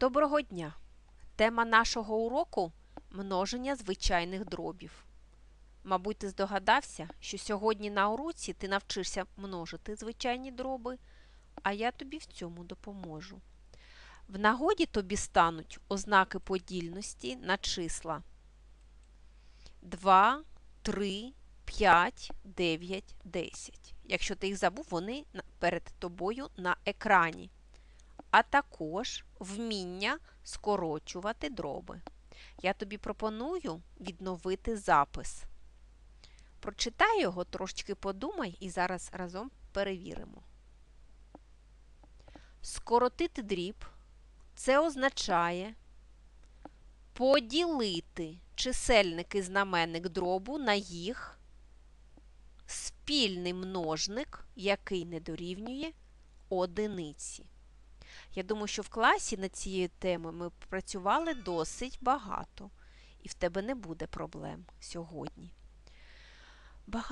Доброго дня! Тема нашого уроку множення звичайних дробів. Мабуть, ти здогадався, що сьогодні на уроці ти навчишся множити звичайні дроби, а я тобі в цьому допоможу. В нагоді тобі стануть ознаки подільності на числа 2, 3, 5, 9, 10. Якщо ти їх забув, вони перед тобою на екрані а також вміння скорочувати дроби. Я тобі пропоную відновити запис. Прочитай його, трошечки подумай і зараз разом перевіримо. Скоротити дріб це означає поділити чисельник і знаменник дробу на їх спільний множник, який не дорівнює одиниці. Я думаю, що в класі над цією темою ми працювали досить багато, і в тебе не буде проблем сьогодні.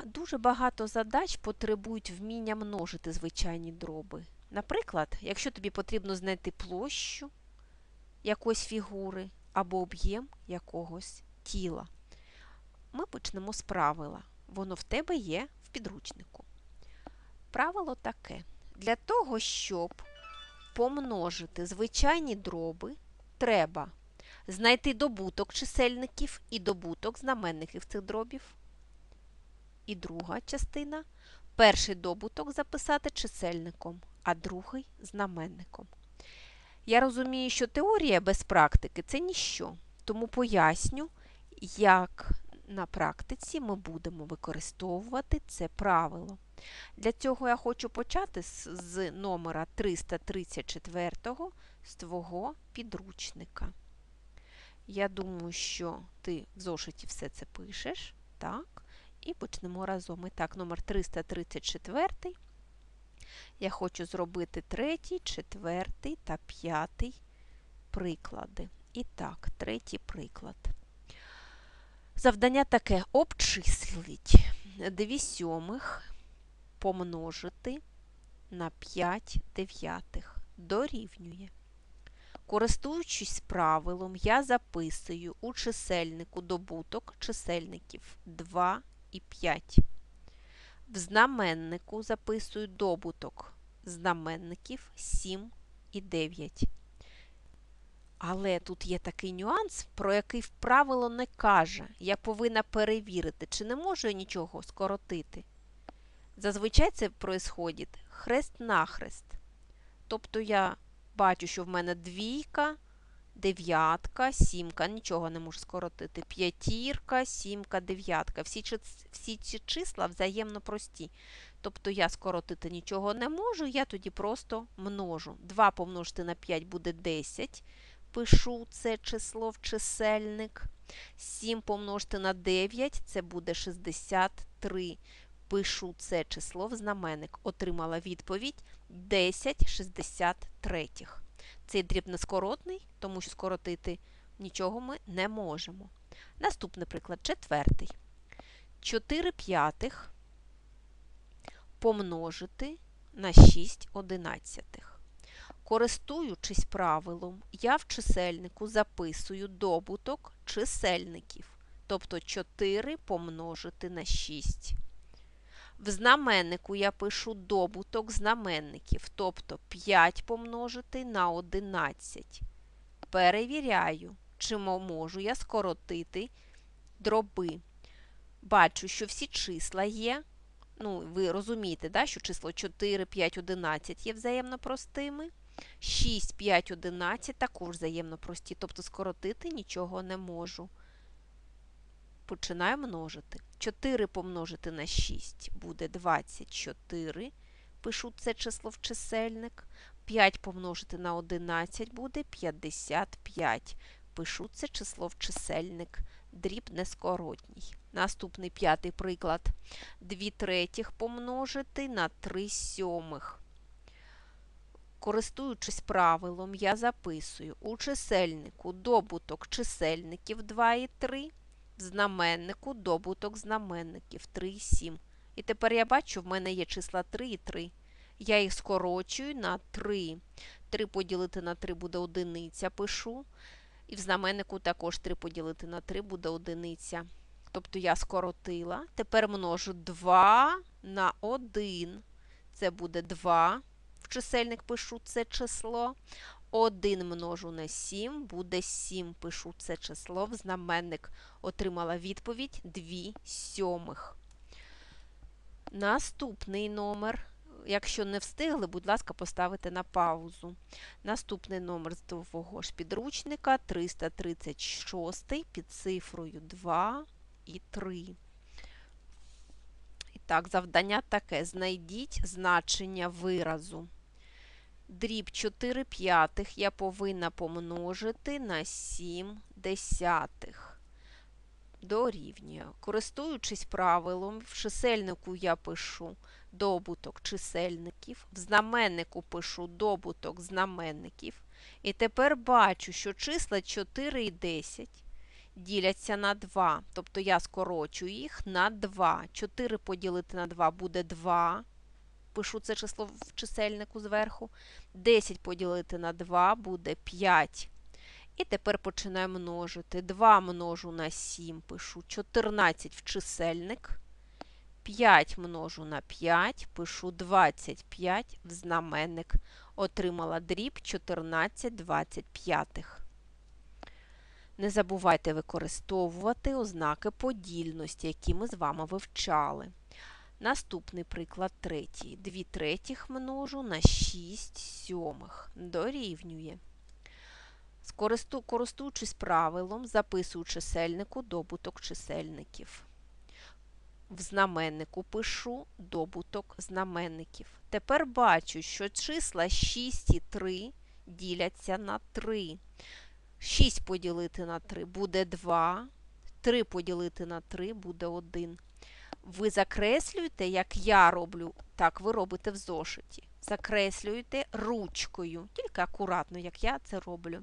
Дуже багато задач потребують вміння множити звичайні дроби. Наприклад, якщо тобі потрібно знайти площу якоїсь фігури або об'єм якогось тіла. Ми почнемо з правила. Воно в тебе є в підручнику. Правило таке. Для того, щоб помножити звичайні дроби, треба знайти добуток чисельників і добуток знаменників цих дробів. І друга частина перший добуток записати чисельником, а другий знаменником. Я розумію, що теорія без практики це ніщо, тому поясню, як на практиці ми будемо використовувати це правило. Для цього я хочу почати з, з номера 334 з твого підручника. Я думаю, що ти в зошиті все це пишеш. Так. І почнемо разом. І так, номер 334. Я хочу зробити третій, четвертий та п'ятий приклади. І так, третій приклад. Завдання таке обчисліть 2 сьомих помножити на 5 дев'ятих дорівнює. Користуючись правилом, я записую у чисельнику добуток чисельників 2 і 5. В знаменнику записую добуток знаменників 7 і 9. Але тут є такий нюанс, про який правило не каже. Я повинна перевірити, чи не можу я нічого скоротити. Зазвичай це происходить хрест-нахрест. Тобто я бачу, що в мене двійка, дев'ятка, сімка, нічого не можу скоротити. П'ятірка, сімка, дев'ятка. Всі, всі ці числа взаємно прості. Тобто я скоротити нічого не можу, я тоді просто множу. 2 помножити на 5 буде 10. Пишу це число в чисельник. 7 помножити на 9 це буде 63 пишу це число в знаменник. Отримала відповідь 1063. Цей дріб нескоротний, тому що скоротити нічого ми не можемо. Наступний приклад, четвертий. 4 п'ятих помножити на 6 одинадцятих. Користуючись правилом, я в чисельнику записую добуток чисельників, тобто 4 помножити на 6. В знаменнику я пишу добуток знаменників, тобто 5 помножити на 11. Перевіряю, чи можу я скоротити дроби. Бачу, що всі числа є. Ну, ви розумієте, да, що число 4, 5, 11 є взаємно простими. 6, 5, 11 також взаємно прості, тобто скоротити нічого не можу. Починаю множити. 4 помножити на 6 буде 24. Пишу це число в чисельник. 5 помножити на 11 буде 55. Пишу це число в чисельник. Дріб нескоротній. Наступний п'ятий приклад. 2 третіх помножити на 3 сьомих. Користуючись правилом, я записую у чисельнику добуток чисельників 2 і 3 в знаменнику добуток знаменників 3 і 7. І тепер я бачу, в мене є числа 3 і 3. Я їх скорочую на 3. 3 поділити на 3 буде одиниця, пишу. І в знаменнику також 3 поділити на 3 буде одиниця. Тобто я скоротила. Тепер множу 2 на 1. Це буде 2. В чисельник пишу це число. 1 множу на 7, буде 7. Пишу це число. В знаменник отримала відповідь 2 сьомих. Наступний номер. Якщо не встигли, будь ласка, поставите на паузу. Наступний номер з того ж підручника 336 під цифрою 2 і 3. І так, завдання таке. Знайдіть значення виразу. Дріб 4 п'ятих я повинна помножити на 7 десятих. Дорівнює. Користуючись правилом, в чисельнику я пишу добуток чисельників, в знаменнику пишу добуток знаменників. І тепер бачу, що числа 4 і 10 діляться на 2. Тобто я скорочую їх на 2. 4 поділити на 2 буде 2. Пишу це число в чисельнику зверху. 10 поділити на 2 буде 5. І тепер починаю множити. 2 множу на 7, пишу 14 в чисельник. 5 множу на 5, пишу 25 в знаменник. Отримала дріб 14 25. Не забувайте використовувати ознаки подільності, які ми з вами вивчали. Наступний приклад третій. 2 третіх множу на 6 сьомих. Дорівнює. Користуючись правилом, записую чисельнику добуток чисельників. В знаменнику пишу добуток знаменників. Тепер бачу, що числа 6 і 3 діляться на 3. 6 поділити на 3 буде 2. 3 поділити на 3 буде 1. Ви закреслюєте, як я роблю, так ви робите в зошиті. Закреслюєте ручкою, тільки акуратно, як я це роблю.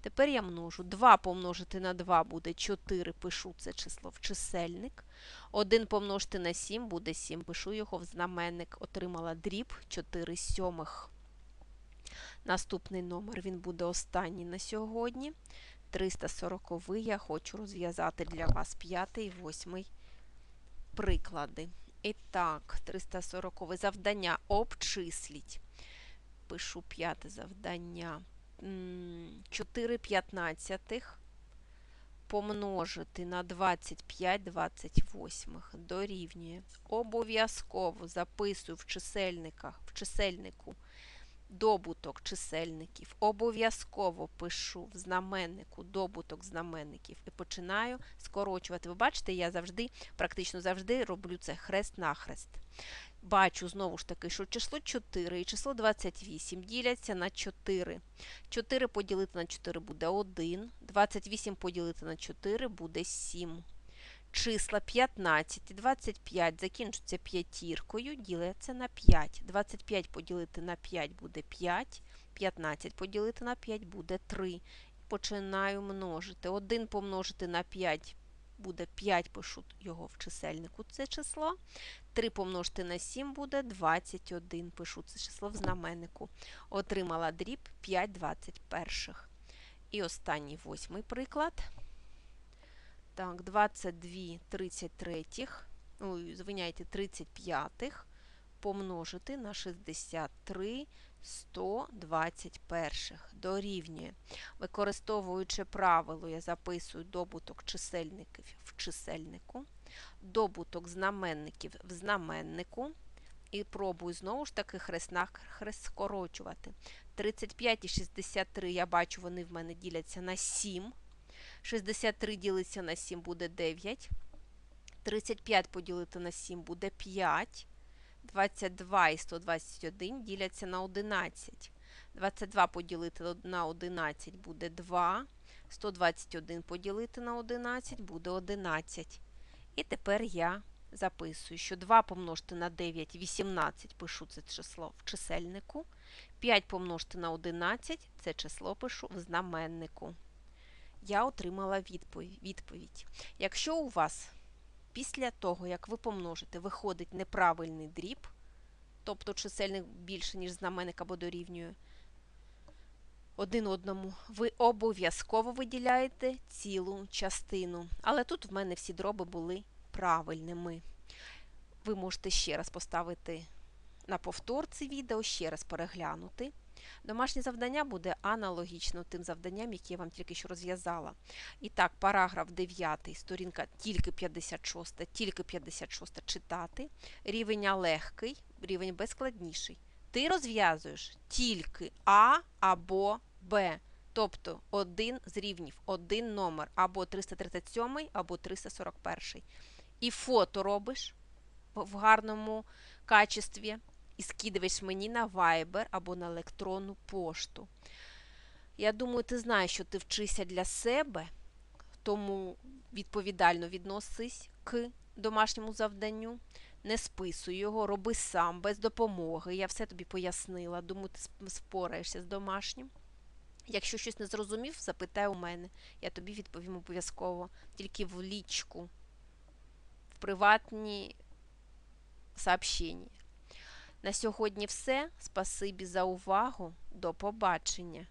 Тепер я множу. 2 помножити на 2 буде 4, пишу це число в чисельник. 1 помножити на 7 буде 7, пишу його в знаменник. Отримала дріб 4 сьомих. Наступний номер він буде останній на сьогодні. 340 я хочу розв'язати для вас 5 і 8 приклади. І так, 340 завдання обчисліть. Пишу п'яте завдання. 4 п'ятнадцятих помножити на 25 28 дорівнює. Обов'язково записую в в чисельнику добуток чисельників. Обов'язково пишу в знаменнику добуток знаменників і починаю скорочувати. Ви бачите, я завжди, практично завжди роблю це хрест-нахрест. Бачу знову ж таки, що число 4 і число 28 діляться на 4. 4 поділити на 4 буде 1, 28 поділити на 4 буде 7. Числа 15 і 25 закінчуються п'ятіркою, діляться на 5. 25 поділити на 5 буде 5, 15 поділити на 5 буде 3. Починаю множити. 1 помножити на 5 буде 5, пишу його в чисельнику, це число. 3 помножити на 7 буде 21. Пишу це число в знаменнику. Отримала дріб 5 21. І останній восьмий приклад. Так, 22 33, ой, звиняйте, 35 помножити на 63 121 дорівнює. Використовуючи правило, я записую добуток чисельників в чисельнику, добуток знаменників в знаменнику. І пробую знову ж таки хрест на хрест скорочувати. 35 і 63, я бачу, вони в мене діляться на 7. 63 ділиться на 7 буде 9. 35 поділити на 7 буде 5. 22 і 121 діляться на 11. 22 поділити на 11 буде 2. 121 поділити на 11 буде 11. І тепер я записую, що 2 помножити на 9 18 пишу це число в чисельнику. 5 помножити на 11 це число пишу в знаменнику. Я отримала відповідь. Якщо у вас після того, як ви помножите, виходить неправильний дріб, тобто чисельник більше, ніж знаменник або дорівнює один одному, ви обов'язково виділяєте цілу частину. Але тут в мене всі дроби були правильними. Ви можете ще раз поставити на повтор це відео, ще раз переглянути. Домашнє завдання буде аналогічно тим завданням, які я вам тільки що розв'язала. І так, параграф 9, сторінка тільки 56, тільки 56 читати. Рівень А легкий, рівень Б складніший. Ти розв'язуєш тільки А або Б. Тобто один з рівнів, один номер або 337, або 341. І фото робиш в гарному качестві і скидаєш мені на Viber або на електронну пошту. Я думаю, ти знаєш, що ти вчишся для себе, тому відповідально відносись к домашньому завданню. Не списуй його, роби сам, без допомоги. Я все тобі пояснила. Думаю, ти спораєшся з домашнім. Якщо щось не зрозумів, запитай у мене. Я тобі відповім обов'язково. Тільки в лічку, в приватні сообщення. На сьогодні все. Спасибі за увагу. До побачення.